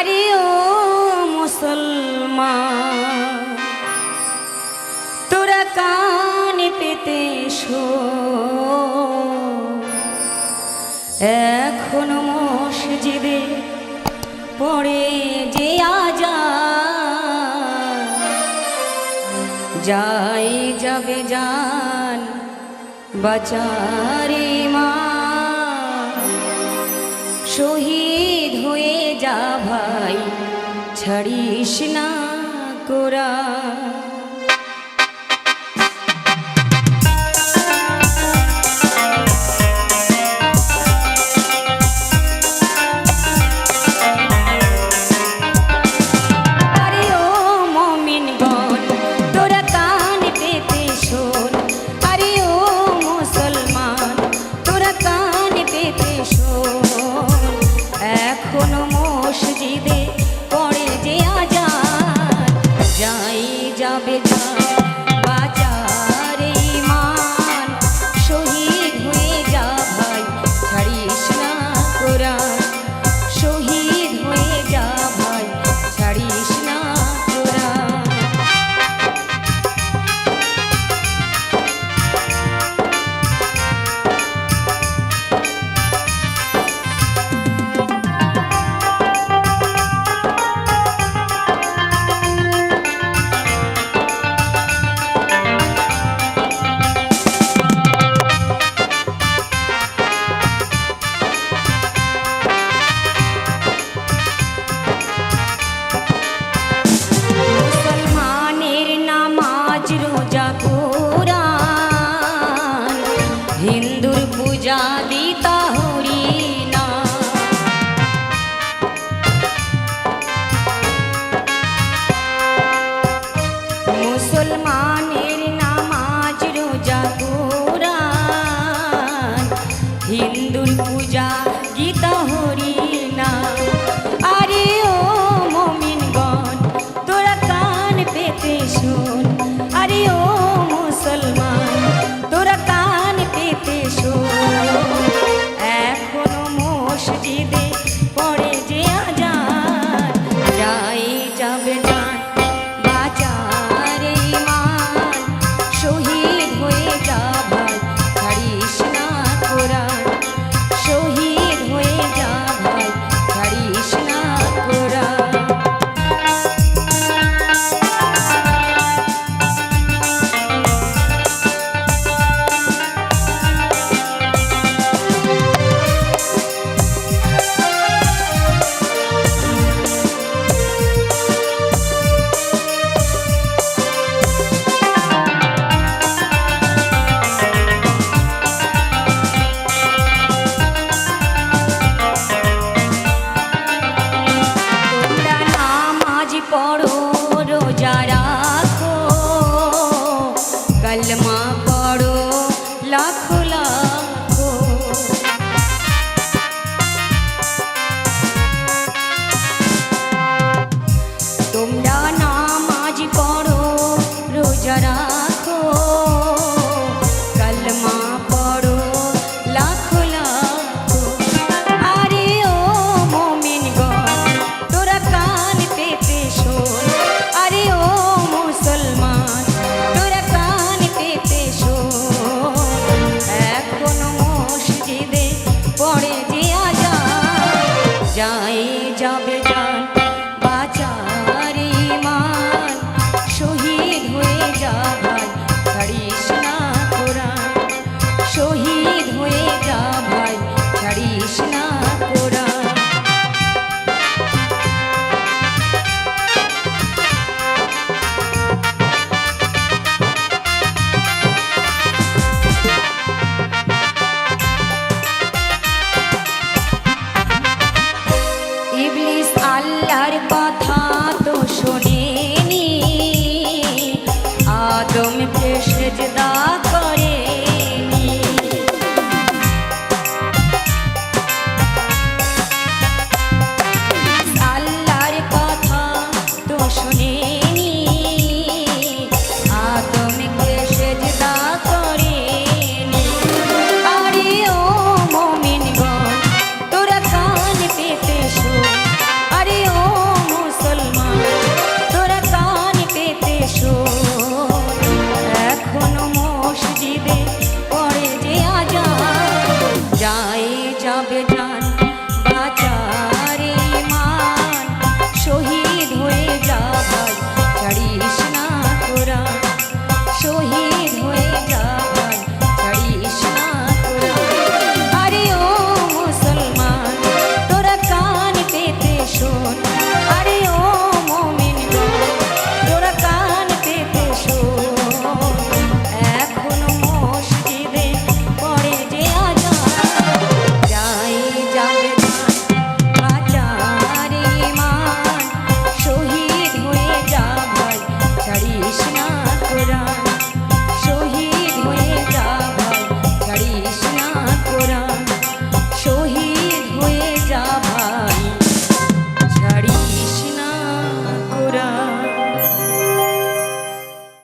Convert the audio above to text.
আরে ও মুসলমান। তোরা কান পেতে এখনও মসজিদে পড়ে যে আজা যাই যাবে যান বাচারি মা শহীদ ভাই ছাড়িস না কোরা। முசல்மானே কোথায় যাবে যা